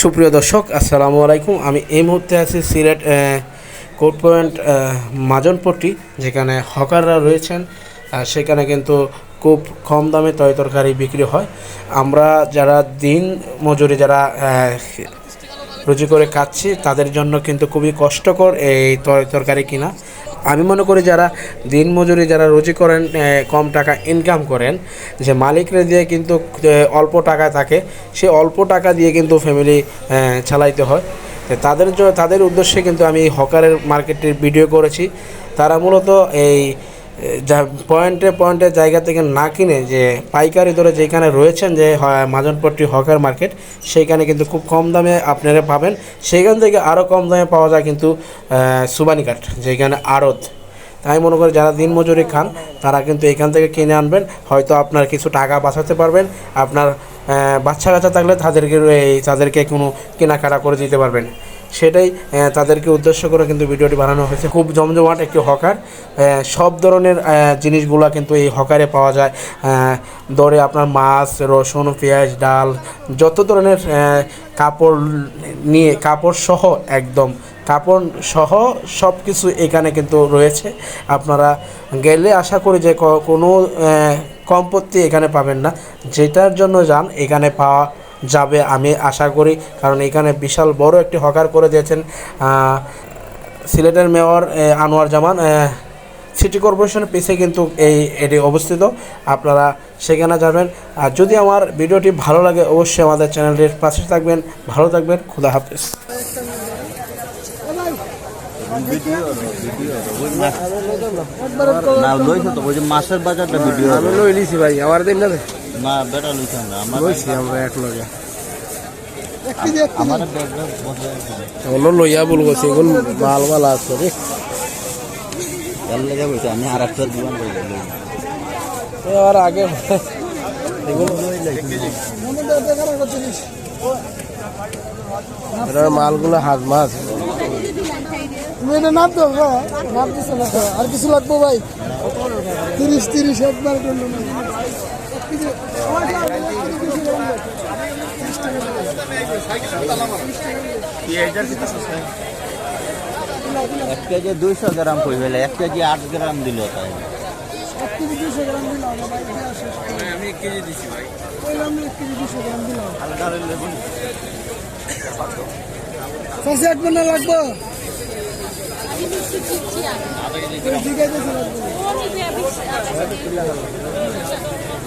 সুপ্রিয় দর্শক, আসসালামু আলাইকুম। আমি এই মুহূর্তে আছি সিলেট কোর্ট পয়েন্ট মাজনপট্টি, যেখানে হকাররা রয়েছেন। সেখানে কিন্তু খুব কম দামে তয় তরকারি বিক্রি হয়। আমরা যারা দিন মজুরি, যারা রুজি করে খাচ্ছি, তাদের জন্য কিন্তু খুবই কষ্টকর এই তরকারি কিনা। আমি মনে করি যারা দিন মজুরি, যারা রুজি করেন কম টাকা ইনকাম করেন, যে মালিকরা দিয়ে কিন্তু অল্প টাকা থাকে, সে অল্প টাকা দিয়ে কিন্তু ফ্যামিলি চালাইতে হয়। তাদের তাদের উদ্দেশ্যে কিন্তু আমি হকারের মার্কেটের ভিডিও করেছি। তারা মূলত এই যা পয়েন্টে পয়েন্টে জায়গা থেকে না কিনে যে পাইকারি দরে যেখানে রয়েছেন যে হ- মাজনপট্টি হকার মার্কেট, সেইখানে কিন্তু খুব কম দামে আপনারা পাবেন। সেইখান থেকে আরও কম দামে পাওয়া যায় কিন্তু সুবানি কাঠ যেখানে আড়ত। তাই মনে করি যারা দিনমজুরি খান, তারা কিন্তু এখান থেকে কিনে আনবেন। হয়তো আপনার কিছু টাকা বাঁচাতে পারবেন। আপনার বাচ্চা কাচ্চা থাকলে তাদেরকে, এই, তাদেরকে কোনো কেনাকাটা করে দিতে পারবেন। সেটাই তাদেরকে উদ্দেশ্য করে কিন্তু ভিডিওটি বানানো হয়েছে। খুব জমজমাট একটি হকার। সব ধরনের জিনিসগুলো কিন্তু এই হকারে পাওয়া যায়। দরে আপনার মাছ, রসুন, পেঁয়াজ, ডাল, যত ধরনের কাপড় নিয়ে, কাপড় সহ একদম, কাপড় সহ সব কিছু এখানে কিন্তু রয়েছে। আপনারা গেলে আশা করি যে কোনো কমপত্তি এখানে পাবেন না। যেটার জন্য যান, এখানে পাওয়া যাবে আমি আশা করি। কারণ এখানে বিশাল বড় একটি হকার করে দিয়েছেন সিলেটের মেয়র আনোয়ার জামান। সিটি কর্পোরেশনের পিছে কিন্তু এই এটি অবস্থিত। আপনারা সেখানে যাবেন। আর যদি আমার ভিডিওটি ভালো লাগে অবশ্যই আমাদের চ্যানেলটির পাশে থাকবেন। ভালো থাকবেন খুদা হাফেজ। মাছের বাজারটা ভিডিও আমি লই ভাই আমার দিন না। না বেটা লইছে আমরা। আমার লইছি আমরা এক লগে আমার ব্যাগটা বসে অন্য লইয়া বলব সেগুন মাল মাল আছে রে। এর লেগে বলছে আমি আর একটা আর আগে মালগুলো হাত মাছ। মেয়েটা নাম তো হ্যাঁ, নাম দিছে আর কিছু লাগবো ভাই? তিরিশ তিরিশ একবার না এক কেজি দুইশো গ্রাম ফেলে এক কেজি আট গ্রাম দিল তাই এক কেজি ভাই চাষি এক লাগবো ঠিক আছে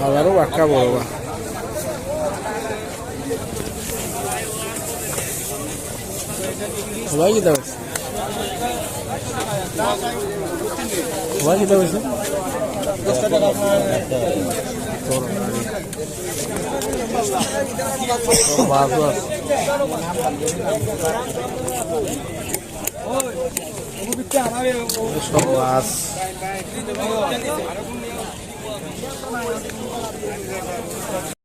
হাজারও বাক্কা বড় বা। সবাই কিতা হয়েছে সবাই কিতা হয়েছে মাছও আছে সব মাছ